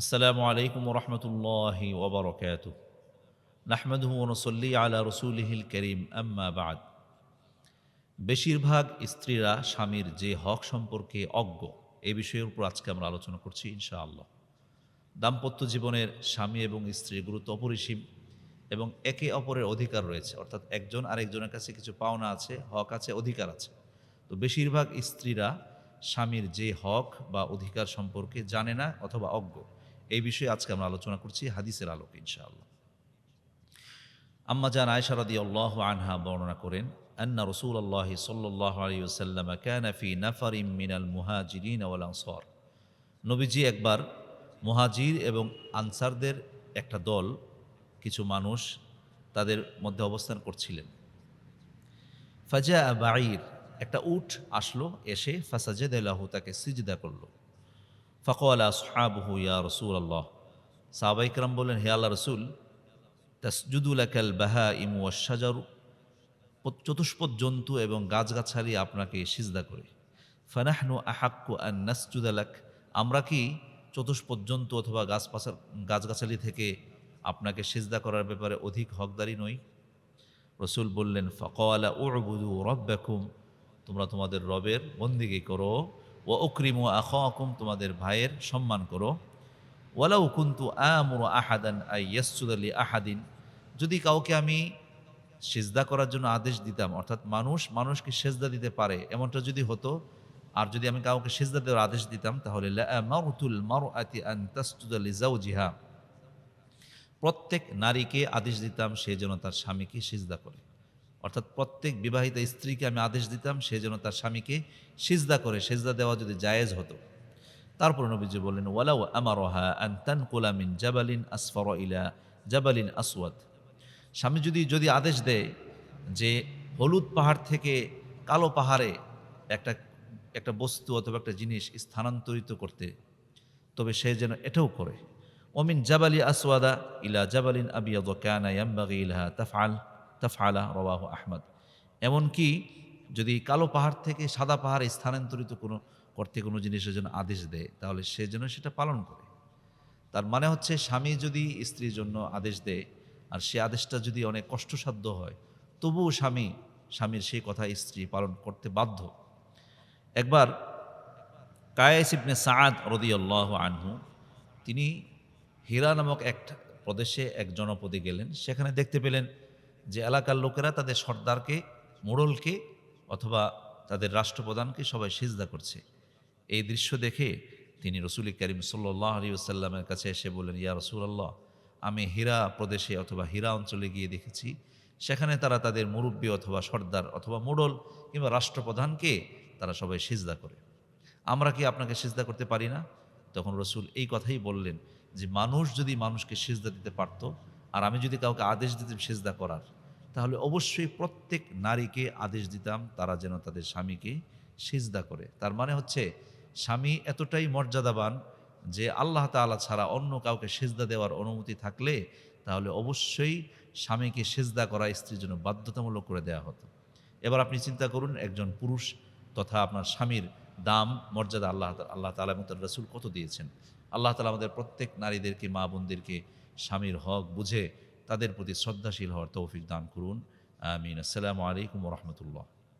আসসালামু আলাইকুম রহমতুল্লাহ ওবরকাত নাহমদহু নসল্লি আলা রসুলহিল করিম, আম্মা বাদ। বেশিরভাগ স্ত্রীরা স্বামীর যে হক সম্পর্কে অজ্ঞ, এ বিষয়ের উপর আজকে আমরা আলোচনা করছি ইনশাআল্লাহ। দাম্পত্য জীবনের স্বামী এবং স্ত্রীর গুরুত্ব অপরিসীম এবং একে অপরের অধিকার রয়েছে, অর্থাৎ একজন আরেকজনের কাছে কিছু পাওনা আছে, হক আছে, অধিকার আছে। তো বেশিরভাগ স্ত্রীরা স্বামীর যে হক বা অধিকার সম্পর্কে জানে না অথবা অজ্ঞ। এই বিষয়ে আজকে আমরা আলোচনা করছি হাদিসের আলোকে, ইনশাআল্লাহ। আম্মা জান আয়সা রাদি আল্লাহ আনহা বর্ণনা করেন, আন্না রসুল আল্লাহ সাল্লাহ আলী ওসাল্লাম ক্যানাফি নাফারিম মিনাল মুহাজিরিন ওয়াল আনসার। নবীজি একবার মুহাজির এবং আনসারদের একটা দল, কিছু মানুষ তাদের মধ্যে অবস্থান করছিলেন। ফাজা বাঈর একটা উট আসলো, এসে ফাসাজেদ আল্লাহ তাকে সিজদা করল। ফকওয়ালা সাহাবহু ইয়া রসুল আল্লাহ সাহাবাইকরাম বললেন হে আল্লাহ রসুল তাসজুদুল আকাল বাহা ইমু সাজারু চতুষ্পদ জন্তু এবং গাছগাছালি আপনাকে সিজদা করে। ফানাহনু আহাক্কু আন নাসজুদালাক আমরা কি চতুষ্পদ জন্তু অথবা গাছপাশার গাছগাছালি থেকে আপনাকে সিজদা করার ব্যাপারে অধিক হকদারি নই? রসুল বললেন ফকওয়ালা উবুদু রব্বাকুম, তোমরা তোমাদের রবের বন্দিগি করো। ও অক্রিম অক্রিমু আখাকুম, তোমাদের ভাইয়ের সম্মান করো। ওয়ালাউ কুন্তু আমুর আহাদান আই ইয়াসুদ আলী আহাদিন। যদি কাউকে আমি সেজদা করার জন্য আদেশ দিতাম, অর্থাৎ মানুষ মানুষকে সেজদা দিতে পারে, এমনটা যদি হতো, আর যদি আমি কাউকে সেজদা দেওয়ার আদেশ দিতাম, তাহলে মারুতুল মারু আতি আন তাসজুদ আলী জাউজিহা প্রত্যেক নারীকে আদেশ দিতাম, সে যেন তার স্বামীকে সিজদা করে। অর্থাৎ প্রত্যেক বিবাহিতা স্ত্রীকে আমি আদেশ দিতাম, সে যেন তার স্বামীকে সিজদা করে, সেজদা দেওয়া যদি জায়েজ হতো। তারপর নবীজি বললেন, ওয়ালাউ আমারোহা আন্তান কোলামিন জাবালিন আসফর ইলা জাবালিন আসওয়াদ। স্বামী যদি যদি আদেশ দেয় যে হলুদ পাহাড় থেকে কালো পাহাড়ে একটা একটা বস্তু অথবা একটা জিনিস স্থানান্তরিত করতে, তবে সে যেন এটাও করে। ওমিন জাবালি আসওয়াদা ইলা জাবালিন আবিয়াদ কানা ইয়াম্বাগি ইলাহা তাফআল। তাফআলা রওয়াহু আহমদ। এমনকি যদি কালো পাহাড় থেকে সাদা পাহাড়ে স্থানান্তরিত কোনো, করতে কোনো জিনিসের জন্য আদেশ দেয়, তাহলে সে যেন সেটা পালন করে। তার মানে হচ্ছে স্বামী যদি স্ত্রীর জন্য আদেশ দেয়, আর সে আদেশটা যদি অনেক কষ্টসাধ্য হয়, তবুও স্বামী, স্বামীর সেই কথা স্ত্রী পালন করতে বাধ্য। একবার কায়েস ইবনে সাদ রদিয়াল্লাহ আনহু, তিনি হীরা নামক এক প্রদেশে এক জনপদে গেলেন। সেখানে দেখতে পেলেন যে এলাকার লোকেরা তাদের সর্দারকে, মোড়লকে অথবা তাদের রাষ্ট্রপ্রধানকে সবাই সিজদা করছে। এই দৃশ্য দেখে তিনি রসুল করিম সাল্লাহ আলী আসাল্লামের কাছে এসে বললেন, ইয়া রসুলাল্লাহ, আমি হীরা প্রদেশে অথবা হীরা অঞ্চলে গিয়ে দেখেছি। সেখানে তারা তাদের মুরব্বী অথবা সর্দার অথবা মোড়ল কিংবা রাষ্ট্রপ্রধানকে তারা সবাই সিজদা করে। আমরা কি আপনাকে সিজদা করতে পারি না? তখন রসুল এই কথাই বললেন যে, মানুষ যদি মানুষকে সিজদা দিতে পারত, আর আমি যদি কাউকে আদেশ দিতাম সিজদা করার তাহলে অবশ্যই প্রত্যেক নারীকে আদেশ দিতাম তারা যেন তাদের স্বামীকে সিজদা করে। তার মানে হচ্ছে স্বামী এতটাই মর্যাদাবান যে আল্লাহ তালা ছাড়া অন্য কাউকে সেজদা দেওয়ার অনুমতি থাকলে তাহলে অবশ্যই স্বামীকে সেজদা করা স্ত্রীর জন্য বাধ্যতামূলক করে দেওয়া হতো। এবার আপনি চিন্তা করুন, একজন পুরুষ তথা আপনার স্বামীর দাম, মর্যাদা আল্লাহ আল্লাহ তালা এবং তার রসুল কত দিয়েছেন? আল্লাহ তালা আমাদের প্রত্যেক নারীদেরকে, মা বোনদেরকে স্বামীর হক বুঝে তাদের প্রতি শ্রদ্ধাশীল হওয়ার তৌফিক দান করুন। আমিন। আসসালামু আলাইকুম রহমতুল্লাহ।